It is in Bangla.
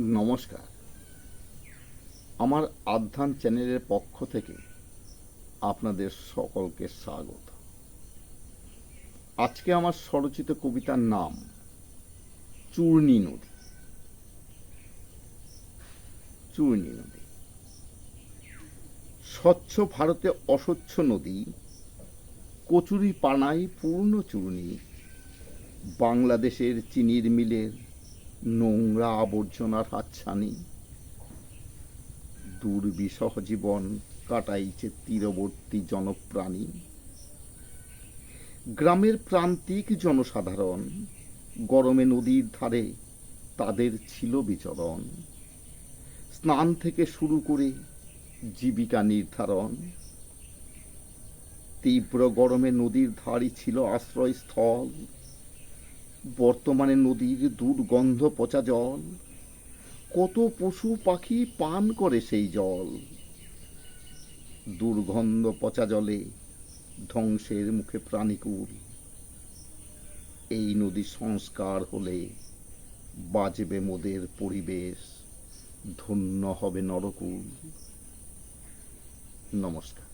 নমস্কার। আমার আধ্যান চ্যানেলের পক্ষ থেকে আপনাদের সকলকে স্বাগত। আজকে আমার স্বরচিত কবিতার নাম চূর্ণী নদী। চূর্ণী নদী। স্বচ্ছ ভারতে অস্বচ্ছ নদী কচুরি পানায় পূর্ণ চূর্ণী, বাংলাদেশের চিনির মিলের নোংরা আবর্জনার হাতছানি। দুর্বিষহ জীবন কাটাইছে তীরবর্তী জনপ্রাণী। গ্রামের প্রান্তিক জনসাধারণ গরমে নদীর ধারে তাদের ছিল বিচরণ। স্নান থেকে শুরু করে জীবিকা নির্ধারণ। তীব্র গরমে নদীর ধারই ছিল আশ্রয়স্থল। বর্তমানে নদীর দুর্গন্ধ পচা জল। কত পশু পাখি পান করে সেই জল। দুর্গন্ধ পচা জলে ধ্বংসের মুখে প্রাণীকুল। এই নদী সংস্কার হলে বাজবে মোদের পরিবেশ, ধন্য হবে নরকুল। নমস্কার।